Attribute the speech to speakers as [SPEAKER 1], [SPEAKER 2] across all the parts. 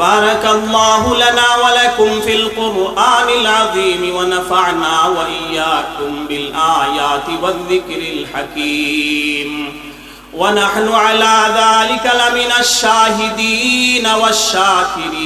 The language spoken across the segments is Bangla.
[SPEAKER 1] بارك الله لنا ولكم في القرآن العظيم ونفعنا وإياكم بالآيات والذكر الحكيم. ونحن على ذلك لمن الشاهدين والشاكرين.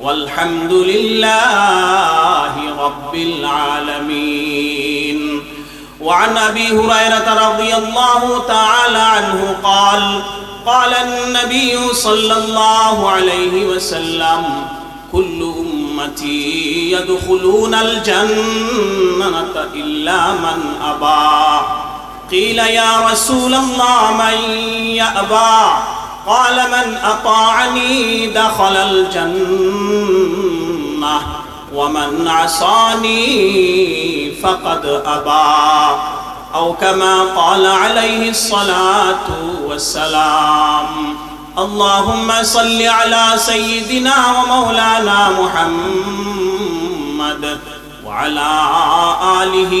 [SPEAKER 1] والحمد لله رب العالمين. وعن أبي هريرة رضي الله تعالى عنه قال قال النبي صلى الله عليه وسلم كل أمتي يدخلون الجنة إلا من أبى. قيل يا رسول الله من يأبى؟ قال من أطاعني دخل الجنة ومن عصاني فقد أبى. أو كما قال عليه الصلاة والسلام. اللهم صل على سيدنا ومولانا محمد وعلى آله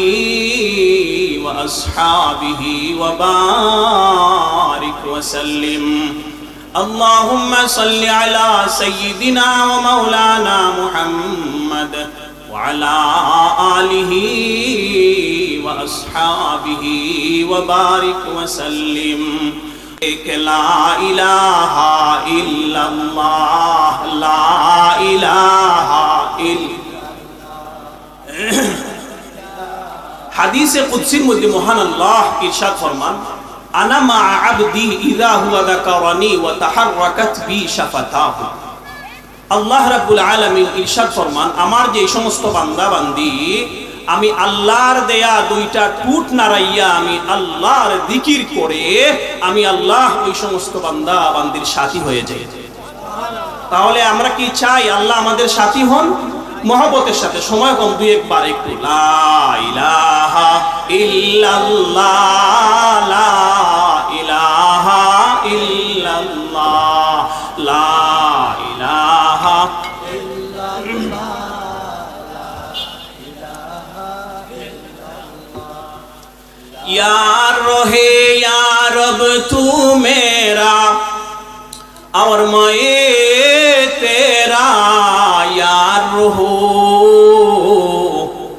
[SPEAKER 1] وأصحابه وبارك وسلم. اللهم صل على سيدنا ومولانا محمد وعلى آله وأصحابه وبارك وسلم لا إله إلا الله لا إله إلا হাদিসে কুদসির মধ্যে মহান আল্লাহ ইরশাদ ফরমান আনা মা আবদি ইযা হুয়া যাকারানি ওয়া তাহাররাকাত বি শাফাতাহু আল্লাহ রাব্বুল আলামিন ইরশাদ ফরমান আমার যে সমস্ত বান্দা বান্দি আমি আল্লাহর দেয়া দুইটা টুট নাড়াইয়া আমি আল্লাহর দিকির করে আমি আল্লাহ ওই সমস্ত বান্দা বান্দির সাথী হয়ে যাই। তাহলে আমরা কি চাই? আল্লাহ আমাদের সাথী হন মহাবতের সাথে। সময় কম, দুই একবার একটু। লা ইল্লাল্লাহ ہو۔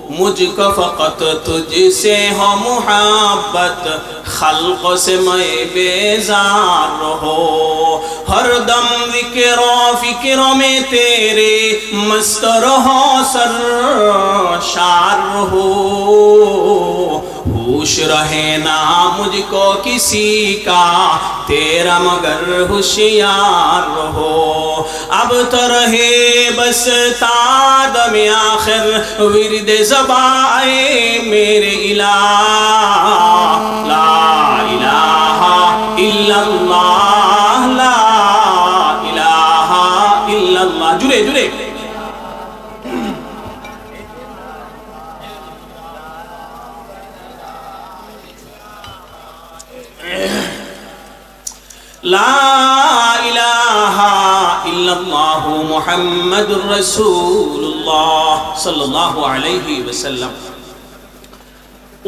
[SPEAKER 1] مجھ کا فقط تجھ سے ہو محبت، خلق سے میں بیزار ہو۔ ہر دم وکروں و فکر میں تیرے مست رہو سر شار ہو۔ रहे ना मुझको किसी का तेरा मगर होशियार हो अब तो रहे बस तादम आखिर विरद जबाए मेरे इला ला इलाहा इल्लल्लाह ला इलाहा इल्लल्लाह जुड़े जुड़े মুহাম্মাদুর রাসূলুল্লাহ সাল্লাল্লাহু আলাইহি ওয়াসাল্লাম।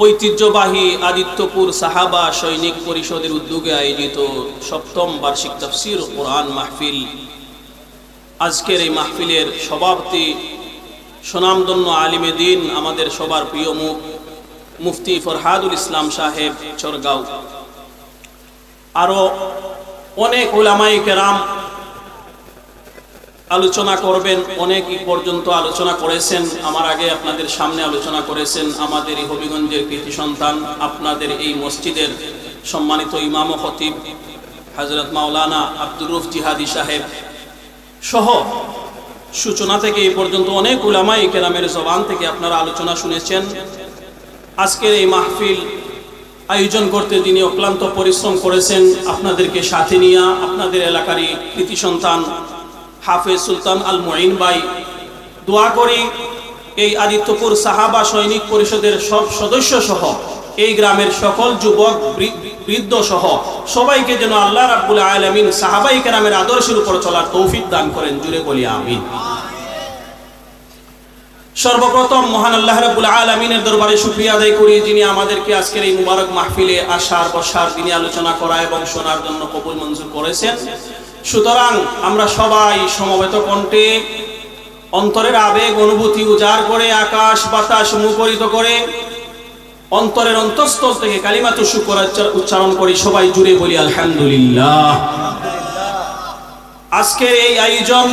[SPEAKER 1] ঐতিহ্যবাহী আদিত্যপুর সাহাবা সৈনিক পরিষদের উদ্যোগে আয়োজিত সপ্তম বার্ষিক তফসির কোরআন মাহফিল। আজকের এই মাহফিলের সভাপতি সুনামদন্য আলিমে দিন আমাদের সবার প্রিয় মুখ মুফতি ফরহাদুল ইসলাম সাহেব চরগাঁও। আরও অনেক ওলামাই কেরাম আলোচনা করবেন অনেক পর্যন্ত আলোচনা করেছেন, আমার আগে আপনাদের সামনে আলোচনা করেছেন, আমাদের এই হবিগঞ্জের কৃতি সন্তান, আপনাদের এই মসজিদের সম্মানিত ইমাম ও খতিব হজরত মাওলানা আব্দুর রুফ জিহাদি সাহেব সহ। সূচনা থেকে এই পর্যন্ত অনেক উলামাই কেরামের জবান থেকে আপনারা আলোচনা শুনেছেন। আজকের এই মাহফিল আয়োজন করতে যিনি অক্লান্ত পরিশ্রম করেছেন, আপনাদেরকে সাথে নিয়ে, আপনাদের এলাকারই কৃতি সন্তান হাফেজ সুলতান আল মঈন ভাই, দোয়া করি এই আদিত্যপুর সাহাবা সৈনিক পরিষদের সব সদস্য সহ, এই গ্রামের সকল যুবক বৃদ্ধ সহ, সবাইকে যেন আল্লাহ রাব্বুল আলামিন সাহাবাই কেরামের আদর্শের উপর চলার তৌফিক দান করেন, জুড়ে বলি আমিন। সর্বপ্রথম মহান আল্লাহ রাব্বুল আলামিনের দরবারে শুকরিয়া আদায় করি যিনি আমাদেরকে আজকের এই মুবারক মাহফিলে আসার বসার তিনি আলোচনা করা এবং শোনার জন্য কবুল মঞ্জুর করেছেন। সুতরাং আমরা সবাই সমবেত কণ্ঠে অন্তরের আবেগ, অনুভূতি উজাড় করে, আকাশ বাতাস মুখরিত করে অন্তরের অন্তঃস্থল থেকে কালিমাতু শুকর উচ্চারণ করি, সবাই জুড়ে বলি, আলহামদুলিল্লাহ। আজকের এই আয়োজন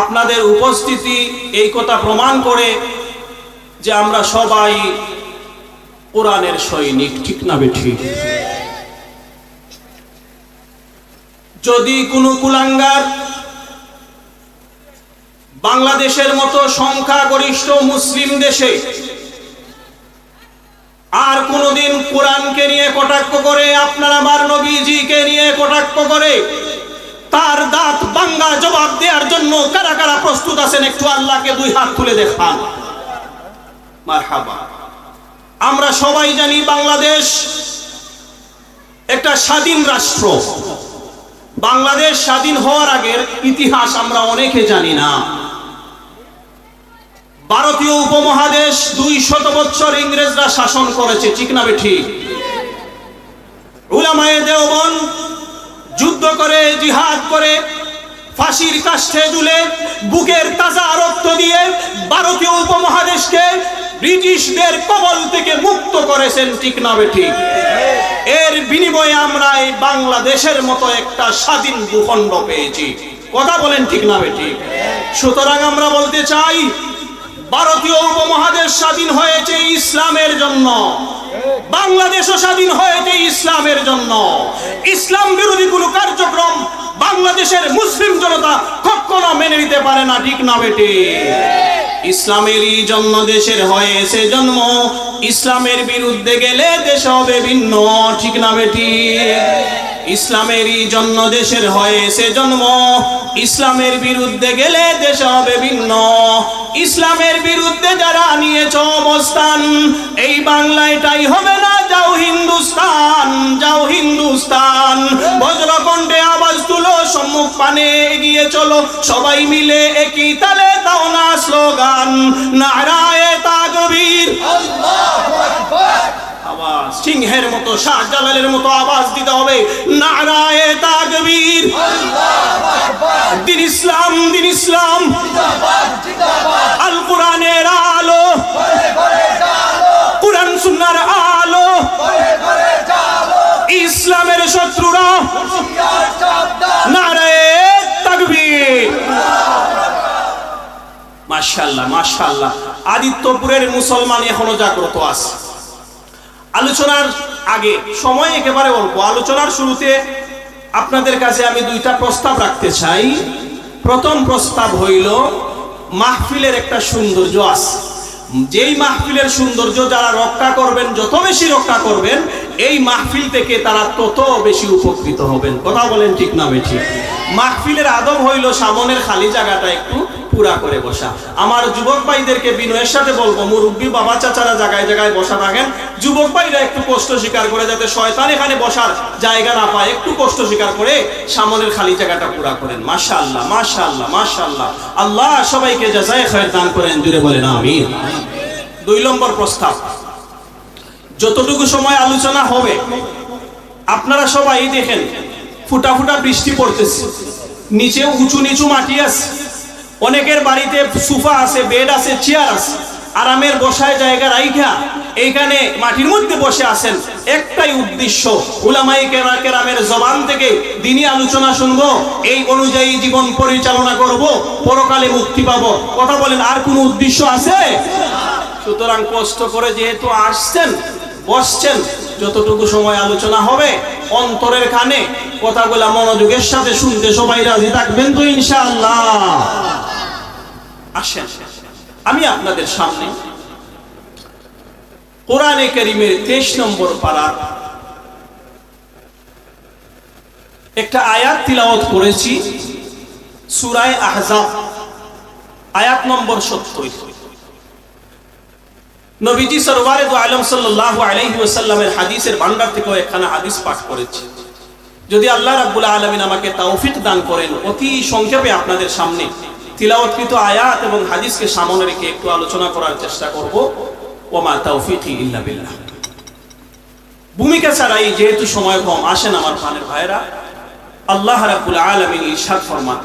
[SPEAKER 1] আপনাদের উপস্থিতি এই কথা প্রমাণ করে যে আমরা সবাই কোরআনের সৈনিক, ঠিক না বেঠিক? যদি কোনো কুলাঙ্গার বাংলাদেশের মতো সংখ্যাগরিষ্ঠ মুসলিম দেশে আর কোনোদিন কোরআনকে নিয়ে কটাক্ষ করে, আপনার আমার নবীজিকে নিয়ে কটাক্ষ করে, তার দাঁত বাঙ্গা জবাব দেওয়ার জন্য কারা কারা প্রস্তুত আছেন, একটু আল্লাহকে দুই হাত তুলে দেখান। আমরা সবাই জানি বাংলাদেশ একটা স্বাধীন রাষ্ট্র। বাংলাদেশ স্বাধীন হওয়ার আগের ইতিহাস আমরা অনেকে জানি না। ভারতীয় উপমহাদেশ দুই শত বৎসর ইংরেজরা শাসন করেছে, ঠিক না ঠিক? দেওবন যুদ্ধ করে, জিহাদ করে, ফাঁসির দুলে বুকের তাজা রক্ত দিয়ে ভারতীয় উপমহাদেশকে ব্রিটিশদের কবল থেকে মুক্ত করেছেন, ঠিক না ঠিক? এর বিনিময়ে আমরা এই বাংলাদেশের মতো একটা স্বাধীন ভূখণ্ড পেয়েছি। কথা বলেন, ঠিক না ঠিক? সুতরাং আমরা বলতে চাই, ভারতীয় উপমহাদেশ স্বাধীন হয়েছে ইসলামের জন্য। বাংলাদেশও স্বাধীন হয়েছে ইসলামের জন্য। ইসলাম বিরোধী কোনো কার্যক্রম বাংলাদেশের মুসলিম জনতা কখনো মেনে নিতে পারে না, ঠিক না বেটে ইসলামেরই জন্ম দেশের হয়েছে জন্ম। ইসলামের বিরুদ্ধে গেলে দেশ হবে ভিন্ন, ঠিক না বেটি ইসলামেরই জন্ম দেশের হয়েছে জন্ম। ইসলামের বিরুদ্ধে গেলে দেশ হবে ভিন্ন। ইসলামের বিরুদ্ধে যারা নিয়েছ অবস্থান, এই বাংলায় এটাই হবে না, যাও হিন্দুস্তান যাও হিন্দুস্তান। বজ্রকণ্ঠে আওয়াজ তুলো, সম্মুখ পানে এগিয়ে চলো, সবাই মিলে একই তালে দাও না স্লোগান নারায় তাকবীর। আওয়াজ সিংহের মতো শাহজালালের মতো আওয়াজ দিতে হবে নারায় তাকবীর। দিন ইসলাম দিন ইসলাম। আল। কোরআনের আলো। কোরআন সুন্নাহর আলো মাশাআল্লাহ মাশাআল্লাহ। আদিত্যপুরের মুসলমান এখনও জাগ্রত আছে। আলোচনার আগে, সময় একেবারে অল্প। আলোচনার শুরুতে আপনাদের কাছে আমি দুইটা প্রস্তাব রাখতে চাই। প্রথম প্রস্তাব হইল, মাহফিলের একটা সৌন্দর্য আছে। যেই মাহফিলের সৌন্দর্য যারা রক্ষা করবেন, যত বেশি রক্ষা করবেন, এই মাহফিল থেকে তারা তত বেশি উপকৃত হবেন। কথা বলেন ঠিক না বেঠি মাহফিলের আদব হইল সামনের খালি জায়গাটা একটু পুরা করে বসা। আমার যুবক ভাইদেরকে বিনয়ের সাথে বলব, মুরব্বী বাবা চাচারা জায়গায় জায়গায় বসা থাকেন। যুবক ভাইরা একটু কষ্ট স্বীকার করে যাতে শয়তান এখানে বসার জায়গা না পায়, একটু কষ্ট স্বীকার করে সামনের খালি জায়গাটা পুরা করেন। মাশা আল্লাহ মাশা আল্লাহ মাশা আল্লাহ আল্লাহ সবাইকে যাচাই খায়ের দান করেন, জুড়ে বলেন আমি দুই নম্বর প্রস্তাব, যতটুকু সময় আলোচনা হবে, আপনারা সবাই দেখেন, ফুটা ফুটা বৃষ্টি পড়তেছে, নিচে উঁচু নিচু মাটি আছে। অনেকের বাড়িতে সুফা আছে, বেড আছে, চেয়ার আছে। আরামের বসায় জায়গা রাইখা এইখানে মাটির মধ্যে বসে আছেন। একটাই উদ্দেশ্য উলামাই কেরামের জবান থেকে দিনই আলোচনা শুনব, এই অনুযায়ী জীবন পরিচালনা করব, পরকালে মুক্তি পাবো। কথা বলেন, আর কোনো উদ্দেশ্য আছে? সুতরাং কষ্ট করে যেহেতু আসছেন, বসছেন, যতটুকু সময় আলোচনা হবে, অন্তরের কানে কথাগুলা মনোযোগের সাথে শুনতে সবাই রাজি থাকবেন তো ইনশাআল্লাহ। আসেন। আমি আপনাদের সামনে কোরআনে করিমের তেইশ নম্বর পাড়ার একটা আয়াত তিলাওয়াত করেছি, সুরায় আহজাব, আয়াত নম্বর সত্তর। নবীজি সরওয়ারে দু আলম সাল্লাল্লাহু আলাইহি ওয়াসাল্লামের হাদিসের ভান্ডার থেকেও একখানা হাদিস পাঠ করেছি। যদি আল্লাহ রাব্বুল আলামিন আমাকে তৌফিক দান করেন, অতি সংক্ষেপে আপনাদের সামনে তিলাওয়াতকৃত আয়াত এবং হাদিসকে সামনে রেখে একটু আলোচনা করার চেষ্টা করব। ওমা তৌফিকি ইল্লা বিল্লাহ। ভূমিকা ছাড়াই যেহেতু সময় কম, আসেন আমার প্রাণের ভাইরা আল্লাহ রাব্বুল আলামিন ইরশাদ ফরমান